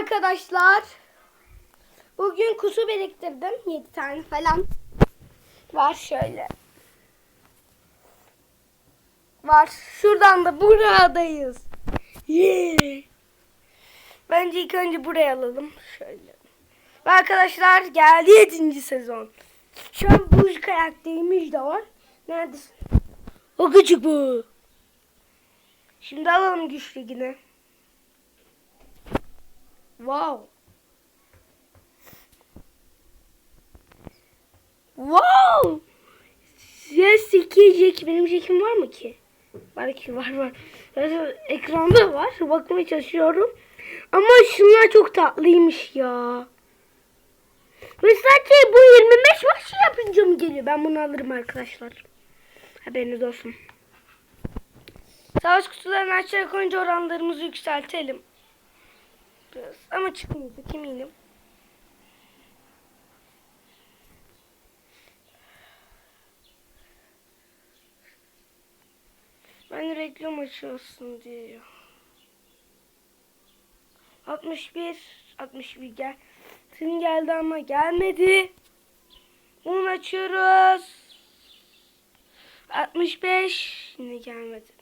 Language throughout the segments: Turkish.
arkadaşlar. Bugün kusu biriktirdim. 7 tane falan. Var şöyle. Var. Şuradan da buradayız. Yeah. Bence ilk önce buraya alalım. Şöyle. Ve arkadaşlar geldi 7. sezon. Şu an buj kayaktaymış da var. Neredesin? O küçük bu. Şimdi alalım güç ligini. Wow. Wow. 2 Jack. Benim Jack'im var mı ki? Var ki var var. Zaten ekranda var. Bakmaya çalışıyorum. Ama şunlar çok tatlıymış ya. Ve sadece bu 25 maç yapınca mı geliyor? Ben bunu alırım arkadaşlar. Haberiniz olsun. Savaş kutularını açarak önce oranlarımızı yükseltelim. Biraz. Ama çıkmayacak eminim. Ben reklam açıyorsun diyor. 61 61 gel. Tın geldi ama gelmedi. Bunu açıyoruz. 65 yine gelmedi.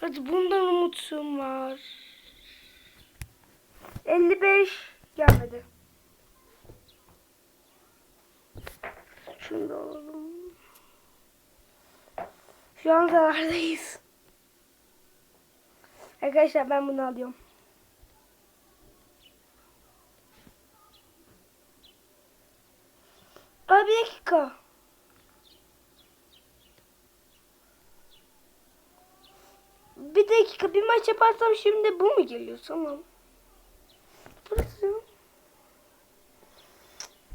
Hadi bundan umutsum var. 55 gelmedi. Şunu da alalım. Şu an zarardayız. Arkadaşlar ben bunu alıyorum. Aa, bir dakika. Bir dakika bir maç yaparsam şimdi bu mu geliyor? Tamam. Burası.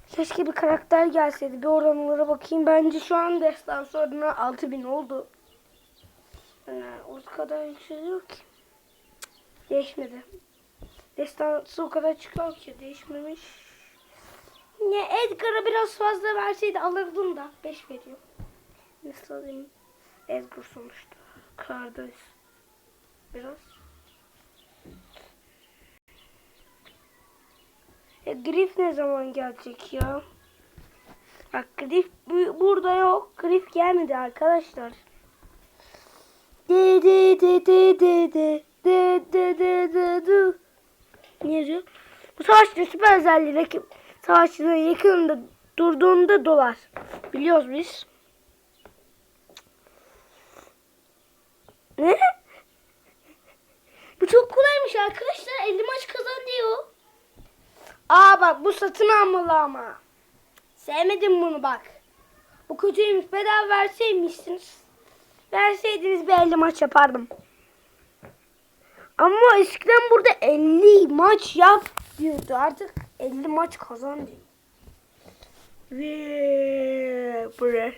Keşke bir karakter gelseydi. Bir oranlara bakayım. Bence şu an destan sonra 6000 oldu. Yani o kadar yükseliyor ki. Değişmedi. Destansı o kadar çıkıyor ki değişmemiş. Ya Edgar'a biraz fazla verseydi alırdım da. 5 veriyor. Nasıl alayım? Edgar sonuçta. Kardayız. Biraz. Ya Grif ne zaman gelecek ya? Bak Grif bu- burada yok. Grif gelmedi arkadaşlar. De de de de de de de de de de de Ne yazıyor? Bu savaşçı süper özelliği rakip savaşçıların yakınında durduğunda dolar. Biliyoruz biz. Ne? Bu çok kolaymış arkadaşlar. 50 maç kazan diyor. Aa bak bu satın almalı ama. Sevmedim bunu bak. Bu kötüymüş. Bedava verseymişsiniz. Verseydiniz bir 50 maç yapardım. Ama eskiden burada 50 maç yap diyordu. Artık 50 maç kazan diyor. Ve buraya.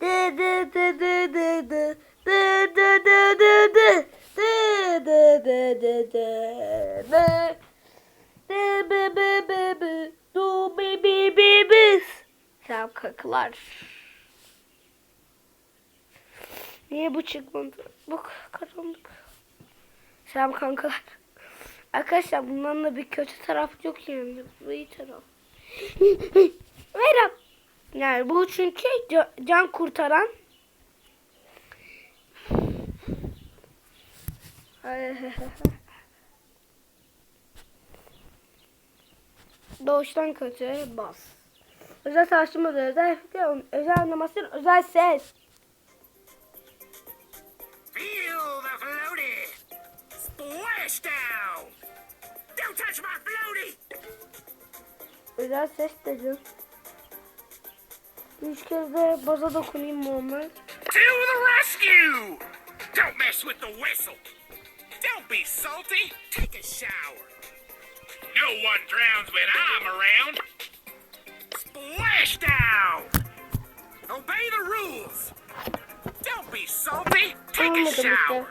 De de de de de de Selam kakılar. Niye bu çıkmadı? Bu karanlık. Selam kankalar. Arkadaşlar bundan da bir kötü taraf yok yani. Bu iyi taraf. Merhaba. Yani bu çünkü ca- can kurtaran. Doğuştan kötü bas. Özel savaşçımız özel efekti, özel animasyon, özel ses. Feel the floaty! Splash down! Don't touch my floaty! Özel ses dedim. Üç kez de baza dokunayım Muhammed. To the rescue! Don't mess with the whistle! Don't be salty! Take a shower! No one drowns when I'm around! Shower! işte.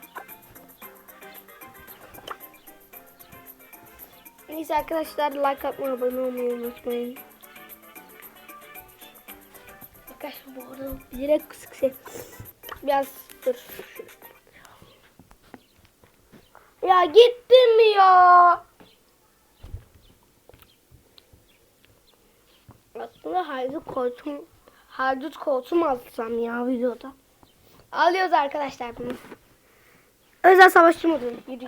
Neyse arkadaşlar like atmayı abone olmayı unutmayın. Arkadaşlar bu arada kısık ses. Biraz dur. Ya gittim mi ya? Aslında haydut koltuğum, haydut koltuğum alsam ya videoda. Alıyoruz arkadaşlar bunu. Özel savaşçı modu. Yürü.